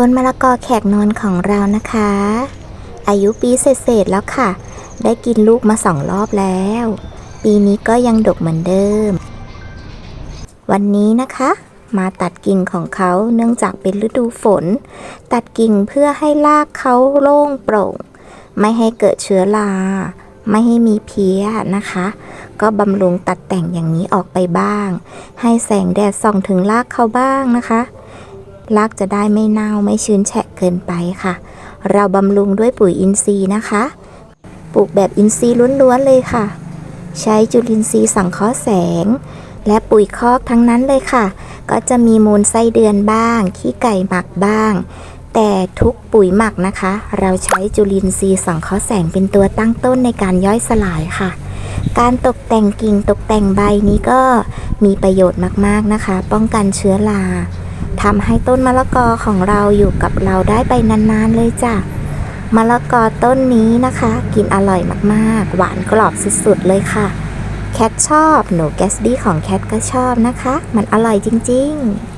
ต้นมะละกอแขกนอนของเรานะคะ อายุปีเศษๆแล้วค่ะ ได้กินลูกมาสองรอบแล้ว ปีนี้ก็ยังดกเหมือนเดิม วันนี้นะคะ มาตัดกิ่งของเขาเนื่องจากเป็นฤดูฝน ตัดกิ่งเพื่อให้รากเขาโล่งโปร่ง ไม่ให้เกิดเชื้อราไม่ให้มีเพี้ยนะคะ ก็บำรุงตัดแต่งอย่างนี้ออกไปบ้าง ให้แสงแดดส่องถึงรากเขาบ้างนะคะ รากจะได้ไม่เน่าไม่ชื้นแฉะเกินไปค่ะ เราบำรุงด้วยปุ๋ยอินทรีย์นะคะ ปลูกแบบอินทรีย์ล้วนๆเลยค่ะ ใช้จุลินทรีย์สังเคราะห์แสง และปุ๋ยคอกทั้งนั้นเลยค่ะ ก็จะมีมูลไส้เดือนบ้าง ขี้ไก่หมักบ้าง แต่ทุกปุ๋ยหมักนะคะ เราใช้จุลินทรีย์สังเคราะห์แสงเป็นตัวตั้งต้นในการย่อยสลายค่ะการตกแต่งกิ่งตกแต่งใบนี้ก็มีประโยชน์มาก ๆ นะคะ ป้องกันเชื้อรา ทำให้ต้นมะละกอของเราอยู่กับเราได้ไปนานๆเลยจ้ะมะละกอต้นนี้นะคะ กินอร่อยมากๆ หวานกรอบสุดๆเลยค่ะ แคทชอบ หนูแกสบี้ของแคทก็ชอบนะคะ มันอร่อยจริงๆ